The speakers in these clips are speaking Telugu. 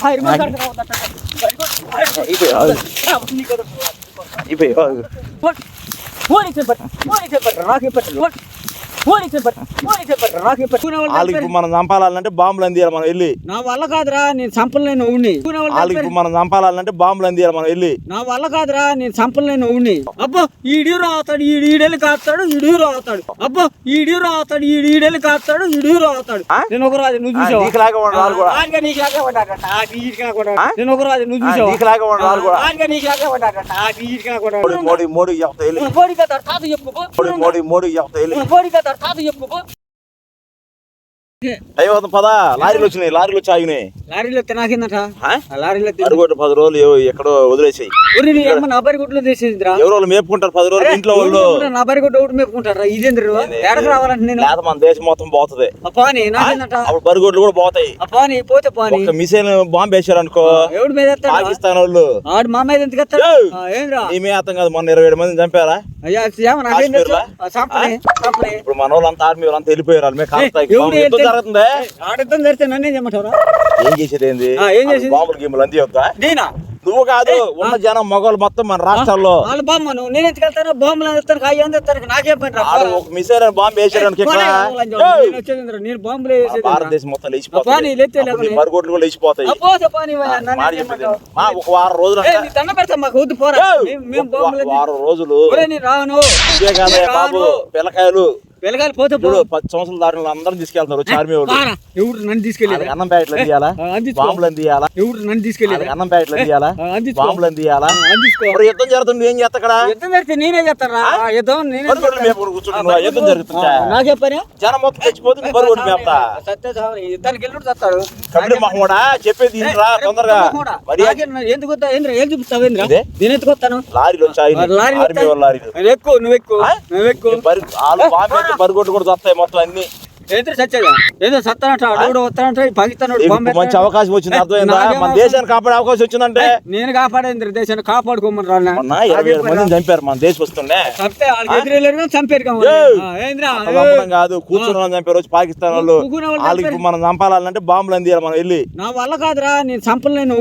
ఫైర్ మాట్లాడుతున్నావు అయిపోయి అయిపోయి ఓడి చెప్పండి ఓడి చెప్పండి రాకే పట్టు ఓడి చెప్పండి ఓడి చెప్పండి రాకే పట్టు వాళ్ళకి మనం చంపాలంటే బాంబులు అందియాలి మనం వెళ్ళి నా వల్ల కాదురా నేను చంపలేను ఊడిని వాళ్ళకి మనం చంపాలంటే బాంబులు అందియాలి మనం వెళ్ళి నా వల్ల కాదురా నేను చంపలేను ఊడిని అబ్బో ఈడీరు అవుతాడు ఈడు ఈడేళ్ళు కాస్తాడు ఈడీరు అవుతాడు అబ్బో ఈడీరు అవుతాడు ఈడు ఈడేళ్ళు కాస్తాడు ఈడీరు అవుతాడు ఆ? నేను ఒక రాజు నువ్వు చూసావా నీకులాగా ఉండాలి కూడా. నీకులాగా ఉండాలట? నేను ఒక రాజు నువ్వు చూసావా నీకులాగా ఉండాలి కూడా. నీకులాగా ఉండాలట, ఉండాలి. మోడీ మోడీ మోడీ చెప్తా మోడీ. మోడీ మోడీ మోడీ చెప్తా మోడీ కదా tartado yung buko. అవుతుంది పదా లారీలు వచ్చినాయి లారీలు వచ్చి ఆగినాయి. లారీలో తినాకిందట లారీలో అడుగొట్టు పది రోజులు ఎక్కడో వదిలేసాయి. నా గుడ్లు తీసేదిరా ఎవరో మేపుకుంటారు పది రోజులు ఇంట్లో వాళ్ళు. నా గుడ్డ ఒకటి మేపుకుంటారా? ఇదేంద్రు ఎడకు రావాలంటే నేను లేకపోతే మన దేశం మొత్తం పోతుంది. పాని అప్పుడు బరిగొడ్లు కూడా పోతాయి. పాని పోతే పాని మిసైల్ బాంబు వేసారు అనుకో ఎవడి మీద పాకిస్తాన్ వాళ్ళు. ఆడు మా మీద ఎందుకు! ఆ, ఏంద్రా? అర్థం కాదు మొన్న ఇరవై ఏడు మందిని చంపారా? అయ్యా ఇప్పుడు మన వాళ్ళంతా ఆర్మీ వాళ్ళంతా వెళ్ళిపోయారు జరుగుతుంది? ఆడతాం జరిగితే నన్నేం చేయమంటారా ఏం చేసేది ఏంది ఏం చేసేది? బాంబులు గిమ్ములు అంది వద్దా నేనా? నువ్వు కాదు ఉన్న జనం మగవాళ్ళు మొత్తం మన రాష్ట్రాల్లో. వాళ్ళ బామ్మ నువ్వు నేను ఎందుకు వెళ్తాను? బాంబులు ఎత్తాను అయ్యి ఎత్తాను నాకేం పని ఒక మిసైల్ బాంబు నేను బాంబులు వేసేది భారతదేశం మొత్తం లేకపోతే. మరుగుడ్లు కూడా లేచిపోతాయి. మా ఒక వారం రోజులు ఏ, దండ పెడతాం మాకు వద్దు పోరా. వారం రోజులు రాను. బాబు పిల్లకాయలు పిల్లకాయలు పోతే పో. చూడు పది. సంవత్సరాల వాళ్ళు అందరం తీసుకెళ్తున్నారు వచ్చి ఆర్మీ వాళ్ళు. ఎవడు నన్ను తీసుకెళ్ళి అన్నం ప్యాకెట్లు అందియాలా. బాంబులు అందియాలా? ఎవడు నన్ను తీసుకెళ్ళి అన్నం ప్యాకెట్లు అందియాలా. బాంబులు అందియాలా? అందించుకో. యుద్ధం జరుగుతుంది ఏం చేస్తా అక్కడ యుద్ధం జరిగితే నేనే చేస్తారా యుద్ధం నేనే? యుద్ధం జరుగుతుందా నాకే పని జనం మొత్తం చచ్చిపోతుంది నువ్వు బరుగుడ్లు మేపుతా. యుద్ధానికి వెళ్ళి చస్తాడు. మహమ్మడా? చెప్పేది రా తొందరగా. ఎందుకు ఏం చూపిస్తావు? నేను ఎందుకు వస్తాను? లారీలు వచ్చాయి. లారీ ఎక్కువ నువ్వు ఎక్కువ? నువ్వు ఎక్కువ బరి కూడా వస్తాయి మొత్తం అన్ని. ఏదో పాకిస్తాన్ మంచి. అవకాశం వచ్చింది అర్థమైందా? మన? దేశాన్ని కాపాడే అవకాశం వచ్చిందంటే? నేను కాపాడేంద్ర దేశాన్ని? కాపాడుకోమని ఇరవై ఏడు మందిని చంపారు మన దేశం వస్తుండే. చంపే ఎదురెళ్ళారు చంపారు కాదు కూర్చున్న వాళ్ళని చంపారు వచ్చి పాకిస్తాన్ వాళ్ళు. వాళ్ళకి మనం చంపాలంటే బాంబులు అందియాలి మనం వెళ్ళి. నా వల్ల కాదురా నేను చంపలేను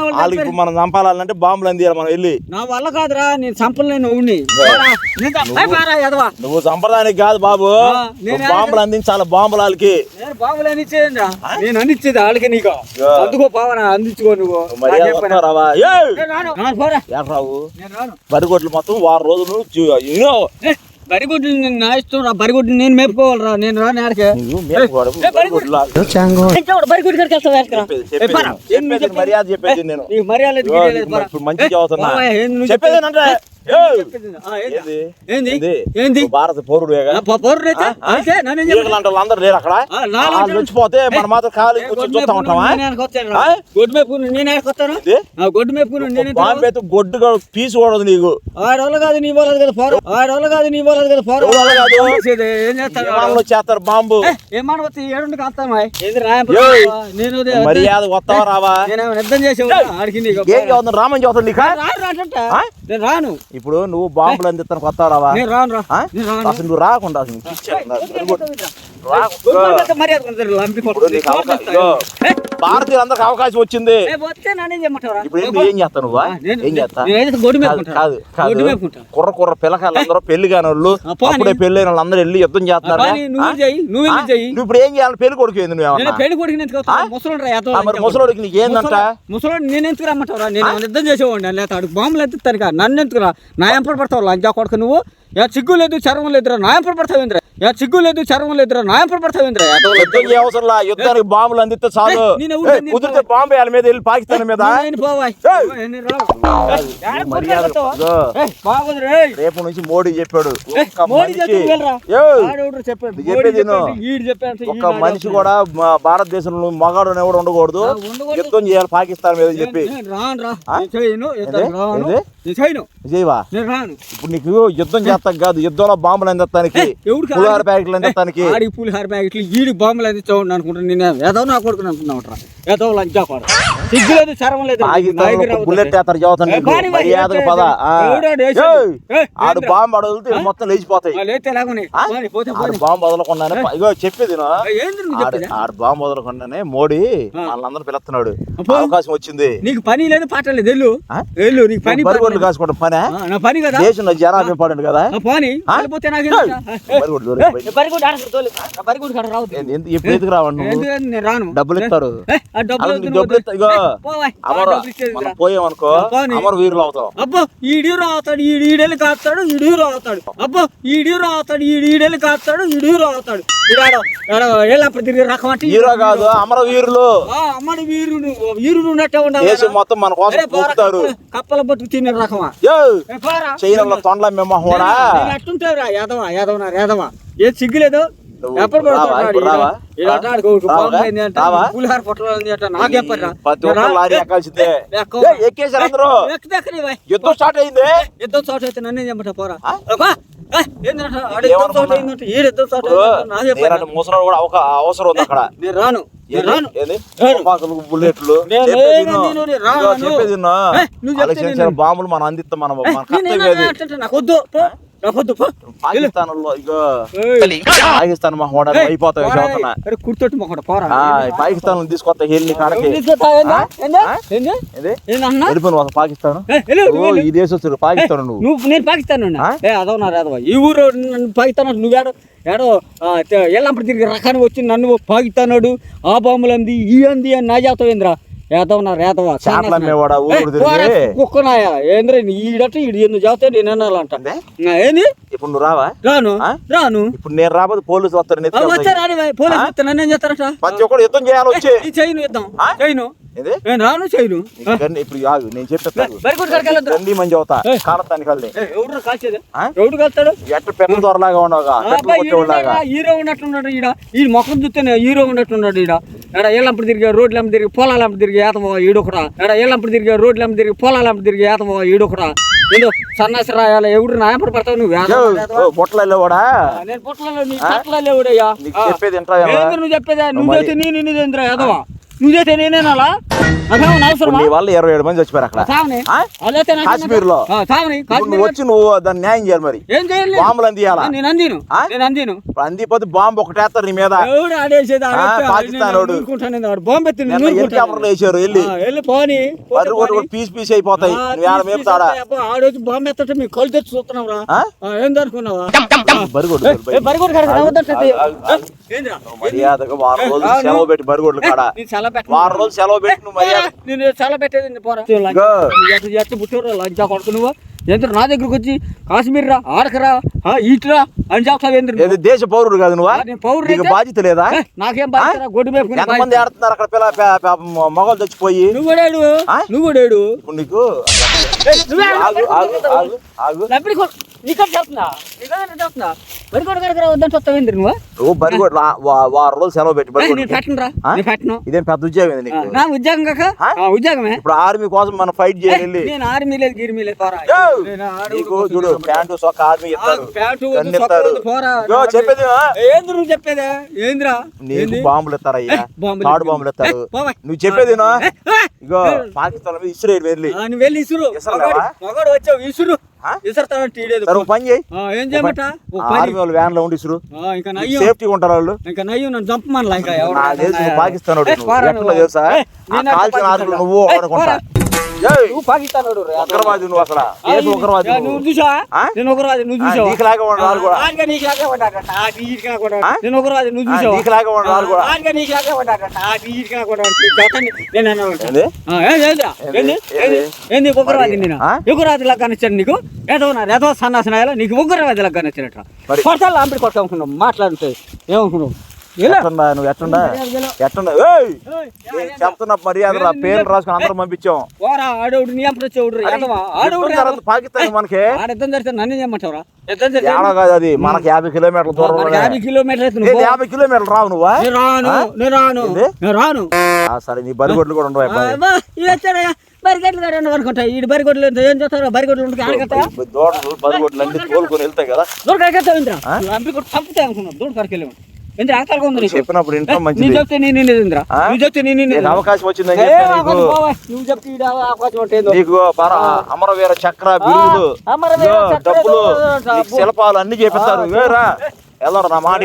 వాళ్ళు వాళ్ళకి మనం చంపాలంటే బాంబులు అందియాలి మనం వెళ్ళి. నా వల్ల కాదురా నేను చంపలేను ఊడిని పోరా, నేను చంప- ఏ, పోరా, ఎదవా. నువ్వు చంపడానికి కాదు బాబు. బాంబులు అందించాలి బాంబులు వాళ్ళకి నేను బాబులు అనిచ్చేదిరా నేను అందించేది వాళ్ళకి నీకు. అందుకో పావన అందించుకో నువ్వు. రావు? నేను రాను. బరిగొడ్లు మొత్తం వారం రోజులు బరిగుడ్లు నేను రా బరిగుడ్లు నేను మేపుకోవాలరా. నేను బరిగుడ్డు కాడికి? మర్యాద చెప్పేది నేను. మర్యాద చెప్పేది భారత పౌరుడు లేరు అక్కడ? వచ్చిపోతే మన మాత్రం ఖాళీ కూర్చొని గొడ్డు చూస్తా ఉంటావా? బాంబు పీసు కూడదు నీకు. ఆడవాళ్ళు కాదు నీ వాళ్ళది కదా ఫారం. ఆడవాళ్ళు కాదు నీ వాళ్ళది కదా ఫారం. ఏం చేస్తారు బాంబు? ఏమన్నా వచ్చి కాస్తామా ఏయ్! నేను మర్యాద వస్తావా రావా? నేను యుద్ధం చేసేవాడు ఆడికి రామని? నేను రాను. ఇప్పుడు నువ్వు బాంబులు అందిస్తాను కొత్త రావా అసలు నువ్వు రాకుండా అసలు కొడుతుంది. నీకు అవకాశం వచ్చింది. ఇప్పుడు ఏం చేస్తావు నువ్వు కాదు కాదు కుర్ర కుర్ర పిల్లకాయలు అందరూ పెళ్ళి కాని వాళ్ళు. అప్పుడే పెళ్ళి అయిన వాళ్ళందరూ వెళ్ళి యుద్ధం చేస్తున్నారు? నువ్వు వెళ్ళి ఇప్పుడు ఏం చేయాలి? పెళ్ళి కొడుకు ఏంది నువ్వు? పెళ్ళి మరి ముసలోడికి నీకు ఏందంట ముసలోడు నేను ఎందుకు రమ్మంటావురా? నేను యుద్ధం చేసేవాడిని? ఆడికి బాంబులు ఎత్తుతాను కదా నన్ను ఎందుకు నా ఎంపడ పడతావు లంచా కొడుకు నువ్వు? యా సిగ్గు లేదు చర్మం లేదురా నా ఎంపడ పడతావు ఇంద్ర యా సిగ్గు లేదు చర్మం లేదురా నా ఎంపడ పడతావు ఇంద్ర యుద్ధం చేయవసరం లా యుద్ధానికి బాంబులు అందిస్తే చాలు? కుదిరితే బాంబే వాళ్ళ మీద వెళ్ళి పాకిస్తాన్ మీద. రేపు నుంచి మోడీ చెప్పాడు. చెప్పేది ఒక్క మనిషి కూడా మా భారతదేశంలో మగాడు ఎవడు ఉండకూడదు. యుద్ధం చేయాలి పాకిస్తాన్ మీద చెప్పి. ఇప్పుడు నీకు యుద్ధం చేస్తా అందిస్తానికి కాదు యుద్ధంలో బాంబులు అందిస్తానికి పులిహార ప్యాకెట్లు అందిస్తానికి ఆడికి పులిహార ప్యాకెట్లు ఈడి బాంబులు అది చూడండి అనుకుంటాను నేను ఏదో నా కొడుకు ఏదో లంచా కొడు సిగ్గులేదు చరం లేదు. బుల్లెట్ చదువుతాను మర్యాదకు పద. ఆడు? బాంబు అడగలితే మొత్తం లేచిపోతాయి. ఆడు బాంబు వదలకుండానే ఇగో చెప్పేది ఆడు ఆడు బాంబు వదలకుండానే మోడీ వాళ్ళందరూ పిలుస్తున్నాడు. అవకాశం వచ్చింది. నీకు పని లేదు పాట లేదు. వెళ్ళు? వెళ్ళు నీకు పని. కాసుకోవడం పనే? పని కదా? దేశంలో జనాభా ఇంపార్టెంట్ కదా? పోనీ ఏంది- ఎప్పుడు రావండి రాను. డబ్బులు ఇస్తారు. డబ్బులు అమర. పోయామనుకో. అమర వీరులు అవుతాం. అబ్బో ఈడీరు అవుతాడు ఈడు ఈడేళ్ళు కాస్తాడు ఈడీరు అవుతాడు అబ్బో ఈడీరు అవుతాడు ఈడు ఈడేళ్ళు కాస్తాడు అంటే హీరో కాదు అమర వీరులు. అమ్మడి వీరుడు వీరుడు ఉన్నట్టే ఉండాలి మొత్తం మన కోసం కప్పలు- బతుకు తినే రకమా. చైనాలో తొండల మేము కూడా యాదవా యాదవనా యాదవా? ఏ సిగ్గులేదు? ఎప్పుడు యుద్ధం స్టార్ట్ అయింది? యుద్ధం అయితే నన్ను చెప్పట పోరా. ముసలోడు కూడా ఒక అవసరం ఉంది అక్కడ. నేను రాను. బుల్లెట్లు. చెప్పేది బాంబులు మనం అందిస్తాం మన నాకు వద్దు. పో. నాకు వద్దు పో పాకిస్తాన్లో ఇగో. పాకిస్తాన్ మా హోడా ఏయ్, అయిపోతాయి కుర్తొట్టు మొక్కడు పోరా. పాకిస్తాన్ తీసుకొస్తా కాడకి. పాకిస్తాన్. వెళ్ళు, వెళ్ళు. ఈ దేశస్తుడు పాకిస్తాన్ నువ్వు. నువ్వు నేను పాకిస్తాన్? ఏ అదవనా రాదవా ఈ ఊరు పాకిస్తాన్ నువ్వేడో ఏడో ఎల్లప్పుడు తిరిగి రకానికి వచ్చి నన్ను పాకిస్తానాడు ఆ బాంబులు అంది ఈ అంది అని నా చేస్తావు ఏంద్రా ఏదవనా రేదవా చేపలు అమ్మేవాడా ఊరు తిరిగి. కుక్కనాయా. ఏంద్రా ఈడట ఈడు ఎందుకు చేస్తావు నేను అనాలంట. ఏంది? ఇప్పుడు నువ్వు రావా? రాను? రాను. ఇప్పుడు నేను రాబోతే పోలీసులు వస్తారు వచ్చారా పోలీసు చెప్తే నన్ను ఏం చేస్తారట? ప్రతి ఒక్కడు యుద్ధం చేయాలి వచ్చి. ఈ చేయను ఆ? చేయను నేను రాను చేయను ఇప్పుడు ఆగు నేను మంచి అవుతా. కాలతానికి ఎవడు కాల్చేది? ఆ? ఎవడు కాల్తాడు? ఎట్ట పెద్ద దొరలాగా కొట్టేవాళ్ళగా హీరో ఉన్నట్టున్నాడు ఈడ. ఈ ముఖం చూస్తేనే హీరో ఉన్నట్టున్నాడు ఈడ. ఎడ ఏళ్ళంప్పుడు తిరిగి రోడ్లంపు తిరిగి పొలాలంపు తిరిగి ఏతమో ఈడొకరా ఎడ ఏళ్ళంప్పుడు తిరిగి రోడ్లంపు తిరిగి పొలాలంపు తిరిగి ఏతమో ఈడొకరా ఏదో సన్నాసి రాయాలి ఎవడు నాయపడి పడతావు నువ్వు ఏతమో, ఏతమో. బొట్టలు వెళ్ళేవాడా ఆ, నేను పుట్టలలో నీ ఎవడయ్యా చెప్పేది నువ్వు చెప్పేదా? నువ్వు నేను యాదవా నువ్వు చేస్తే నేనేనాలా నాకేమన్నా అవసరమా? నీ వల్ల ఇరవై ఏడు మంది చచ్చిపోయారు అక్కడ. సావని ఆ? అదైతే నాకు కాశ్మీర్లో? ఆ, సావని ఇప్పుడు నువ్వు కాశ్మీర్ వచ్చి నువ్వు దాన్ని న్యాయం చేయాలి మరి. ఏం చేయాలి? బాంబులు అందియాలా? నేను అందిను. ఆ? నేను అందిను. అందిపోతే బాంబు ఒకటేస్తారు నీ మీద. ఎవడు ఆడేసేది ఆ, ఆడేస్తే పాకిస్తాన్ వాడు. బాంబు ఎత్తి నిన్న హెలికాప్టర్లు వేసారు వెళ్ళి. వెళ్ళి పోని పోతే కూడా పోని. పీస్ పీస్ అయిపోతాయి. ఆ, నువ్వు ఆడ తీసి మేపుతాడా తీసి అబ్బా, ఆడొచ్చి బాంబు ఎత్తట మీ కళ్ళు తెచ్చి చూస్తున్నావు రా ఆ? ఏందనుకున్నావా బరిగొడ్లు ఏ, బరిగొడ్డు రావద్దంటే. ఏందిరా? మర్యాదగా వారం రోజులు సెలవు పెట్టి బరిగొడ్లు కాడ? నేను చాలా. వారం రోజులు సెలవు పెట్టి నువ్వు నేను చాలా పెట్టేది పోరా. ఎట్టు పుట్టారు లంచా కొడుకు నువ్వు. ఎంత నా దగ్గరకు వచ్చి కాశ్మీర్ రా ఆడకరా ఆ, ఈట్రా అని చెప్తావు ఏంద్ర దేశ పౌరుడు కాదు నువ్వా? పౌరుడు? బాధ్యత లేదా? నాకేం బాధ్యత గొడ్డు బాధ్యత. ఆడుతున్నారు అక్కడ పిల్ల మగవాళ్ళు చచ్చిపోయి నువ్వు? నువ్వు నీకు నువ్వే? వారం రోజులు సెలవు పెట్టి ఇదేం పెద్ద ఉద్యోగం ఇది ఆ, నీకు? నా ఉద్యోగం కాక? ఉద్యోగమే. ఇప్పుడు ఆర్మీ కోసం మనం ఫైట్ చేయాలి నేను ఆర్మీ లేదు గిర్మీ లేదు నీకు చూడు ప్యాంటు సొక్క ఆర్మీ ఇస్తారు. చెప్పేది ఆ? ఏంది నువ్వు చెప్పేదే? ఏంద్రా? నీకు? బాంబులు ఇస్తారయ్యా. బాంబులు తాడు ఇస్తారు. బాంబులు. నువ్వు చెప్పేది ఇగో పాకిస్తాన్ మీద ఇస్రాయేల్ వెళ్ళి. వెళ్ళి ఇసురు? మగాడు- వచ్చావు ఇసురు సరే పని చేయి. ఏం చేయమంట? ఆర్మీ వాళ్ళు వ్యాన్లో ఉండి ఇసురు ఆ, ఇంకా నయ్యం. సేఫ్టీగా ఉంటారు వాళ్ళు. ఇంకా నయ్యం నన్ను చంపమనలా ఇంకా ఎవరు నాకు తెలుసు నువ్వు పాకిస్తాన్ నువ్వు. తెలుసా? కాల్చిన అనుకుంటా. నువ్వు పాకిస్తాన్ వాడు రా. ఉగ్రవాది నువ్వు అసలు. ఆ, ఉగ్రవాది నువ్వు. చూసావా? నేను ఉగ్రవాది నువ్వు చూసావా? కూడా. ఆడిగా? నేను ఉగ్రవాది నువ్వు చూసావా? కూడా. ఆడిగా నేను అన్నాను. ఏంది? ఆ, ఉగ్రవాది నేను? ఉగ్రవాది లాగా నీకు? ఏదో ఉన్నారు ఏదో సన్నాసనాయాలో? నీకు ఉగ్రవాది లాగా కొడతాను లాంపిడి కొడతా అనుకున్నావు. మాట్లాడుతాయి ఏమనుకున్నావు? వెళ్ళు. ఎట్టుండా నువ్వు? ఏయ్! నేను చెప్తున్నా మర్యాద రా పేర్లు రాసుకుని అందరం పంపించాం. పాకిస్తాన్ మనకి. నన్ను ఏడా కాదు అది మనకి యాభై కిలోమీటర్ల దూరం యాభై కిలోమీటర్లు ఏంది యాభై కిలోమీటర్లు రావు నువ్వా? రాను రాను రాను. సరే నీ బరిగొడ్లు కూడా ఉండవు బరిగడ్లు కాడ అనుకుంటా. ఈ బరిగొడ్లు ఏం చేస్తారో బరిగొడ్లు దూడలు బరిగొడ్లు అన్ని తోలుకొని వెళ్తాయి కదా. అంపి కూడా చంపుతాయి అనుకున్నావు దూడకాడికి వెళ్ళాము ఉంది చెప్పినప్పుడు ఇంట్లో చెప్తే నేను? నువ్వు చెప్తే నేను అవకాశం. నువ్వు చెప్తే. నీకు పర అమరవీర చక్ర బిరుదులు డబ్బులు శిల్పాలు అన్ని చేపిస్తారు. వేరా వెళ్ళరు నా మాట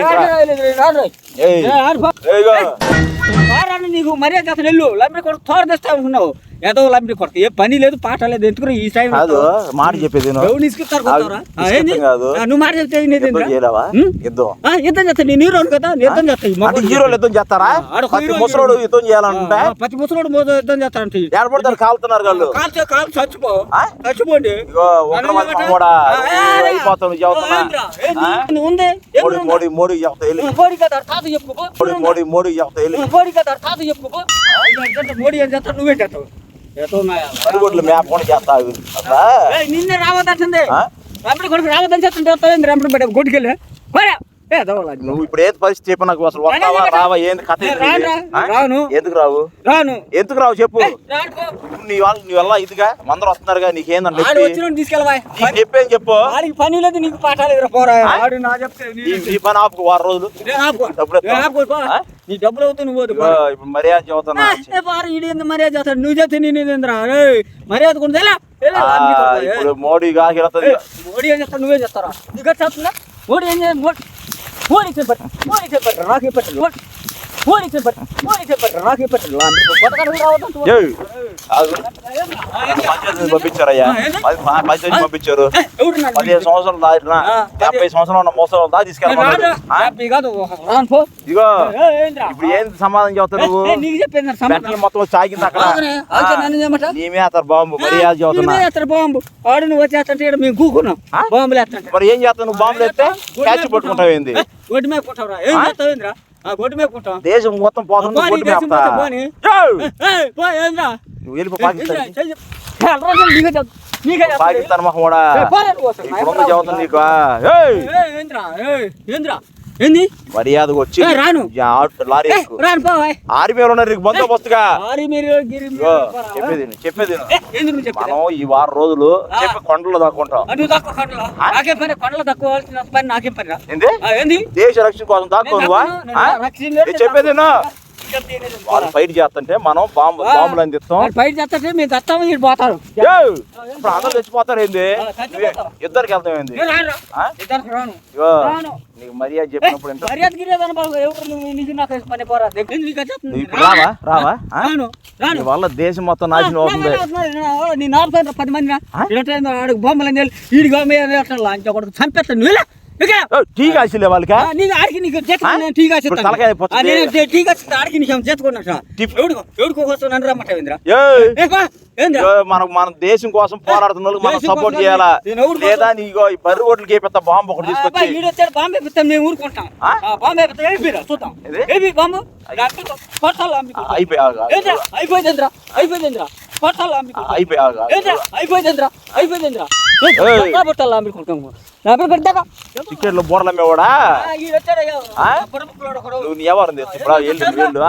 వారాన్ని నీకు మర్యాద అసలు వెళ్ళు. లంబడి కొడుకు తోర తెస్తా అనుకున్నావు. ఏదో లంబడి కొడుకు. ఏ పని లేదు పాట లేదు ఎందుకు ఈ టైం కాదు మాట చెప్పేది? కాదు. నువ్వు మాట చెప్తే యుద్ధం చేస్తా. నేను హీరో కదా యుద్ధం చేస్తా. ఈ అంటే మగవాడు. హీరోలు యుద్ధం చేస్తారా? ప్రతి హీరో ముసలోడు హీరో. యుద్ధం చేయాలంటే ప్రతి ముసలోడు యుద్ధం చేస్తారంట ఏడపడతారు కాలుతున్నారు వాళ్ళు కాల్చే కాలు చచ్చిపో? చచ్చిపోండి. కూడా ఉంది? మోడీ? మోడీ మోడీ మోడీ మోడీ మోడీ కదా తాత చెప్పుకో మోడీ ఏం చేస్తావు నువ్వే చేస్తావు? మేపకుండా చేస్తావు. అసలా? ఏయ్, నిన్నే రావద్దంటుంది? రాముడి కొడుకు రావద్దని చెప్తుంటే రాముడి బిడ్డ గుడికెళ్ళి దవ్వాలి నువ్వు ఇప్పుడు ఏది పరిస్థితి చెప్పు నాకు అసలు వస్తావా రావా ఏంది? కథ రాను. ఎందుకు రావు? రాను. ఎందుకు రావు చెప్పు. నీ వాళ్ళ నీ వల్ల ఇదిగా అందరూ వస్తున్నారుగా నీకేందని ఆడు చెప్పి చెప్పేం? పని లేదు నీకు పాఠాలు పోరా? నా పని ఆపుకు వారం రోజులు? నీ డబ్బులు పో. ఇప్పుడు మర్యాద ఎందుకు మర్యాద చేస్తాడు నువ్వు చెప్తే నేను మర్యాద అసలు. ఇప్పుడు మోడీ ఏయ్, మోడీ ఏం చేస్తాడు? నువ్వేం చేస్తారా? నీకు మోడీ ఏం చేయాలి మోడీ మోడీ చెప్పట్టు మోడీ చెప్పట్టు నాకు చెప్పట్టు మోడీ పంపించారయ్యా. పంచాయతీ పంపించారు. పదిహేను సంవత్సరాలు దాటినా సంవత్సరాలు ఉన్న మోసాలు దా తీసుకెళ్ళమన్నాడు? ఇప్పుడు ఏంది సమాధానం నువ్వు? సమాధానం. మొత్తం అక్కడ? నీ మీద అతను బాంబు చెబుతున్నా. నువ్వే వేస్తారు బాంబు. ఆడు నువ్వు వచ్చేస్తుంటే ఈడ మేము కూకున్నాం. ఆ? బాంబులు మరి ఏం చేస్తావు నువ్వు? బాంబులు ఎత్తే క్యాచ్ పట్టుకుంటావు ఏంది? గొడ్డు మీద కుట్టావురా ఏం చేస్తావు దేశం మొత్తం పోతుంది? పాకిస్తాన్ మొహం కూడా నీకు ఏంది? మర్యాదగా వచ్చి రాను. లారీ. రాను పోవాయ్ ఆర్మీలో ఉన్నారు బందోబస్తుగా. చెప్పేది చెప్పేది? మనం ఈ వారం రోజులు చెప్పి కొండలో దాక్కుంటాం. కొండలు. నాకేం పని కొండలు నాకేం పని ఏంది? దేశ రక్షణ కోసం దాక్కో నువ్వా నేను ఆ? రక్షణ లేదు, నేను చెప్పేది. వాళ్ళు ఫైట్ చేస్తుంటే మనం బాంబు. బాంబులు అందిస్తాం. వాడు బయట చేస్తే మేము దత్తాము వీడు పోతారు. ఇప్పుడు అందరూ చచ్చిపోతారు ఏంది. ఇద్దరికి వెళ్తాం ఏంది? నీకు మర్యాద చెప్పినప్పుడు ఇప్పుడు రావా? రావా? నీ వల్ల దేశం మొత్తం నాశనం అవుతుంది. నీ నాలుగు పది మంది బొమ్మలు ఒకటి చంపేస్తాను. టీ కాసిలే వాళ్ళకి నీకు ఆడికి నీకు ఆడికి నీకు ఎవడికి నన్ను మనం మన దేశం కోసం పోరాడుతున్న వాళ్ళకి మనం సపోర్ట్ చేయాలా? లేదా నీగో ఈ బర్రి ఓట్లకి పెద్ద బాంబు ఒకటి తీసుకొచ్చి బాంబే పెడతాం మేము ఊరుకుంటాం బాంబే చూద్దాం బాంబు టికెట్లు బోర్ల ఒకడు. నువ్వు ఎవరు ఇప్పుడు వెళ్ళు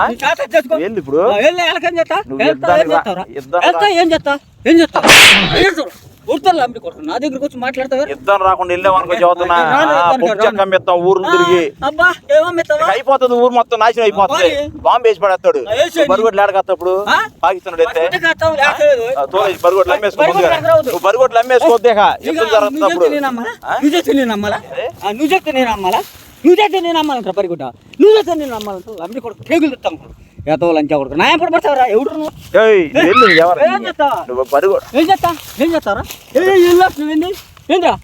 వెళ్ళు ఇప్పుడు. ఏం వెళ్తా, ఏం చేస్తా? ఏం చేస్తా ఉడతాను అమ్మి కొడుకు నా దగ్గరకు వచ్చి మాట్లాడతావా? ఇద్దరు రాకుండా వెళ్ళామనుకో చదువుతున్నా. అమ్మేస్తాం ఊరు తిరిగి. అబ్బా ఏమమ్మిస్తావా అయిపోతుంది ఊరు మొత్తం నాశనం అయిపోతుంది? బాంబు వేసి పడేస్తాడు. బరుగొడ్లు ఆడకత్తప్పుడు ఆ? పాకిస్తాన్ తోలేసి బరుగొడ్లు అమ్మేసుకో బరుగొడ్లు అమ్మేసుకోద్దేక యుద్ధం జరుగుతున్నప్పుడు నువ్వు చెప్తే నేను నమ్మాలా నువ్వు చెప్తే నేను నమ్మాలా నువ్వు చెప్తే నేను నమ్మాలంట పరిగుడ్డ? నువ్వు చెప్తే నేను నమ్మాలంట అమ్మి కొడుకు టేగులు తెస్తాం ఎతో లంచా కొడుకు నా ఎప్పుడు పడతావరా ఎవడు ఏం చేస్తా? నువ్వు బరుగొడ్డు ఏం చేస్తా? ఏం చేస్తారా నువ్వేంది ఏంద్రా?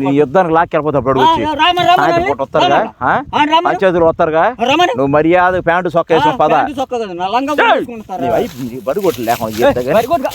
నీ యుద్ధానికి లాక్కెళ్ళిపోతే అప్పుడు వచ్చి. పంచాయతీలు వస్తారుగా? నువ్వు మర్యాద ప్యాంటు సొక్క వేసిన పద. బరుగొడ్లు లేకుండా